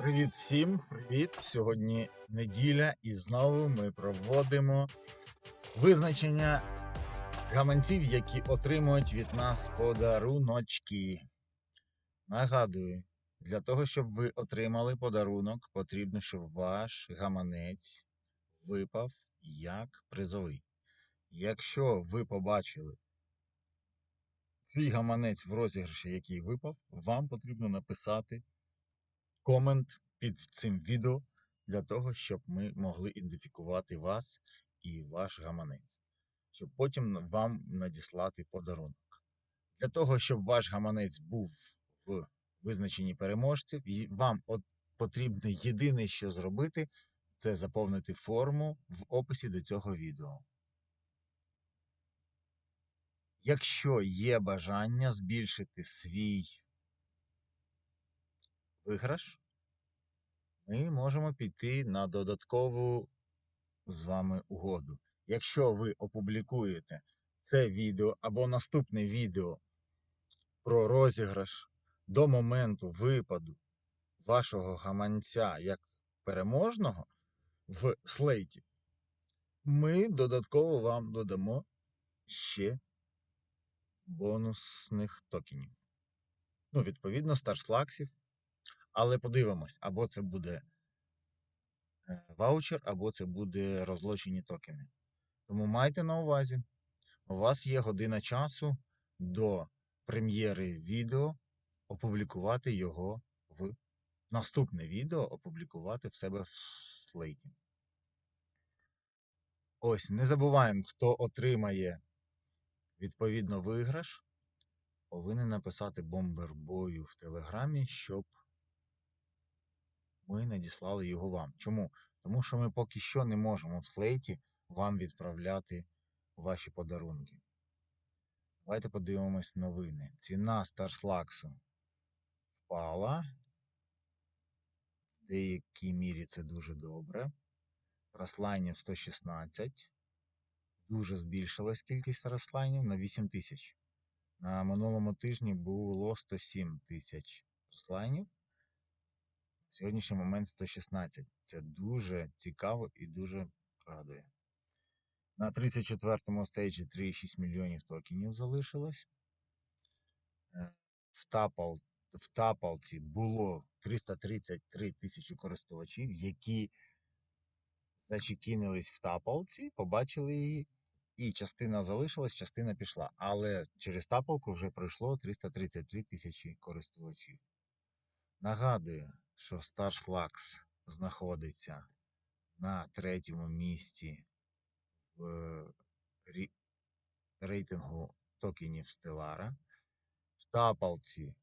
Привіт всім! Привіт! Сьогодні неділя, і знову ми проводимо визначення гаманців, які отримують від нас подаруночки. Нагадую, для того, щоб ви отримали подарунок, потрібно, щоб ваш гаманець випав як призовий. Якщо ви побачили свій гаманець в розіграші, який випав, вам потрібно написати комент під цим відео для того, щоб ми могли ідентифікувати вас і ваш гаманець, щоб потім вам надіслати подарунок. Для того, щоб ваш гаманець був в визначенні переможців, вам от потрібно єдине, що зробити, це заповнити форму в описі до цього відео. Якщо є бажання збільшити свій виграш, ми можемо піти на додаткову з вами угоду. Якщо ви опублікуєте це відео або наступне відео про розіграш до моменту випаду вашого гаманця як переможного в слейті, ми додатково вам додамо ще бонусних токенів. Ну, відповідно, старслаксів. Але подивимось, або це буде е, ваучер, або це буде розлочені токени. Тому майте на увазі, у вас є година часу до прем'єри відео опублікувати його в наступне відео опублікувати в себе в слейті. Ось, не забуваємо, хто отримає відповідно виграш, повинен написати бомбер бою в Телеграмі, щоб ми надіслали його вам. Чому? Тому що ми поки що не можемо в слейті вам відправляти ваші подарунки. Давайте подивимось новини. Ціна Старслаксу впала. В деякій мірі це дуже добре. Рослайнів 116. Дуже збільшилась кількість рослайнів на 8 тисяч. На минулому тижні було 107 тисяч рослайнів. Сьогоднішній момент 116. Це дуже цікаво і дуже радує. На 34-му стейджі 3,6 мільйонів токенів залишилось. Е, В, тапал, в тапалці було 333 тисячі користувачів, які зачекінились в тапалці, побачили її, і частина залишилась, частина пішла. Але через тапалку вже пройшло 333 тисячі користувачів. Нагадую, що StarSlax знаходиться на третьому місці в рейтингу токенів Stellara. В тапалці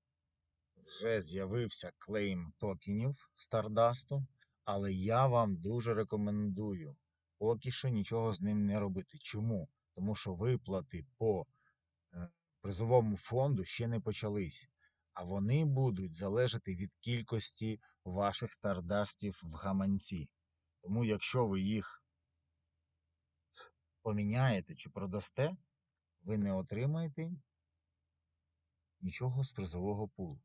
вже з'явився клейм токенів Stardust, але я вам дуже рекомендую поки що нічого з ним не робити. Чому? Тому що виплати по е, призовому фонду ще не почались а вони будуть залежати від кількості ваших стардастів в гаманці. Тому, якщо ви їх поміняєте чи продасте, ви не отримаєте нічого з призового пулу.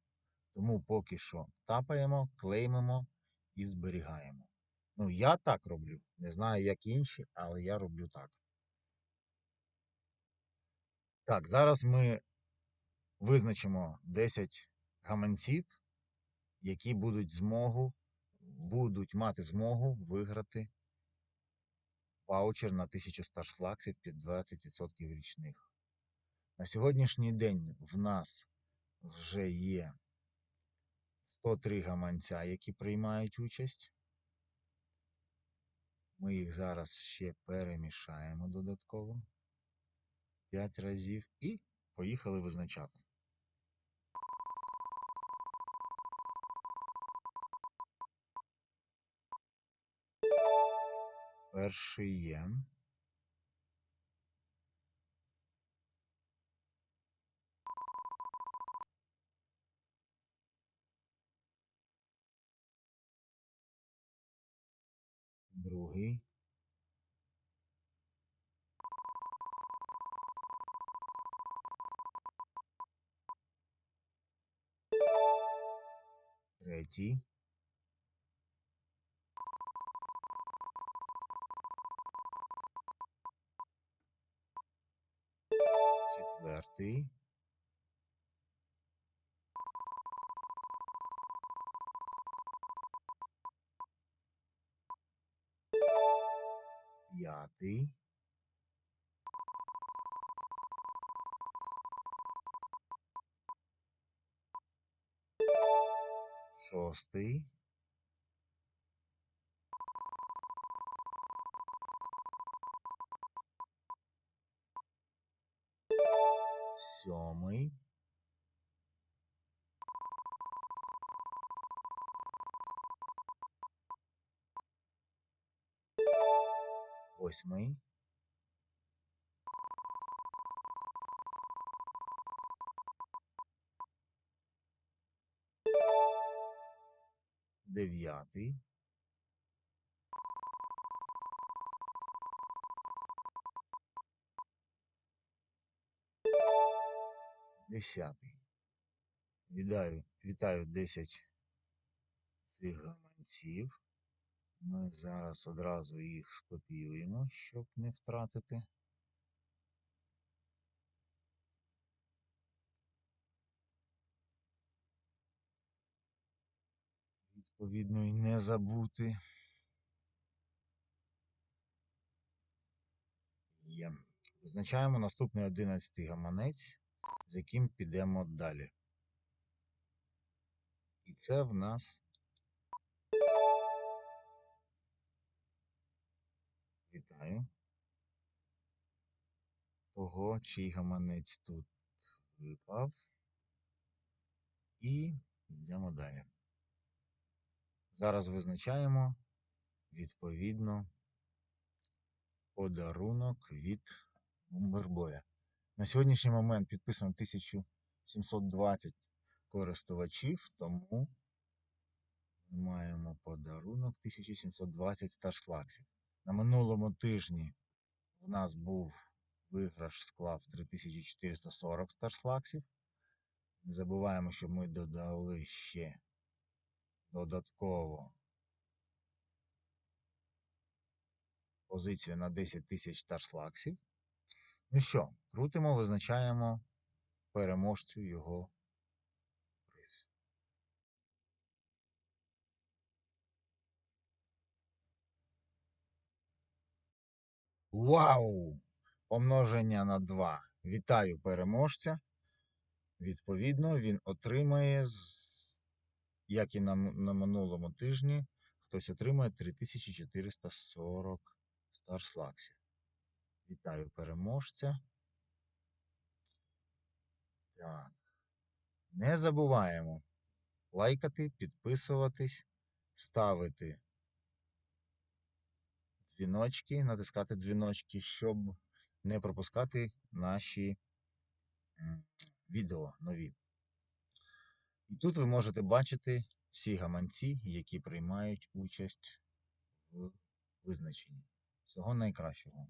Тому поки що тапаємо, клеймимо і зберігаємо. Ну, я так роблю. Не знаю, як інші, але я роблю так. Так, зараз ми визначимо 10 гаманців, які будуть змогу, будуть мати змогу виграти ваучер на 1000 старслаксів під 20% річних. На сьогоднішній день в нас вже є 103 гаманця, які приймають участь. Ми їх зараз ще перемішаємо додатково 5 разів і поїхали визначати. Перший є. Другий. Третій. the Yati Sosti Сьомий. Восьмий. Дев'ятий. Десятий. Вітаю, вітаю 10 цих гаманців. Ми зараз одразу їх скопіюємо, щоб не втратити. Відповідно, і не забути. Є. Визначаємо наступний 11 гаманець, з яким підемо далі. І це в нас Вітаю. Того, чий гаманець тут випав. І йдемо далі. Зараз визначаємо відповідно подарунок від Бомбербоя. На сьогоднішній момент підписано 1720 користувачів, тому маємо подарунок 1720 старшлаксів. На минулому тижні в нас був виграш склав 3440 старшлаксів. Не забуваємо, що ми додали ще додатково позицію на 10 тисяч старшлаксів. Ну що, крутимо, визначаємо переможцю його приз. Вау! Помноження на 2. Вітаю переможця. Відповідно, він отримає, як і на, на минулому тижні, хтось отримає 3440 старслаксів. Вітаю переможця. Так. Не забуваємо лайкати, підписуватись, ставити дзвіночки, натискати дзвіночки, щоб не пропускати наші відео нові. І тут ви можете бачити всі гаманці, які приймають участь в визначенні. Всього найкращого.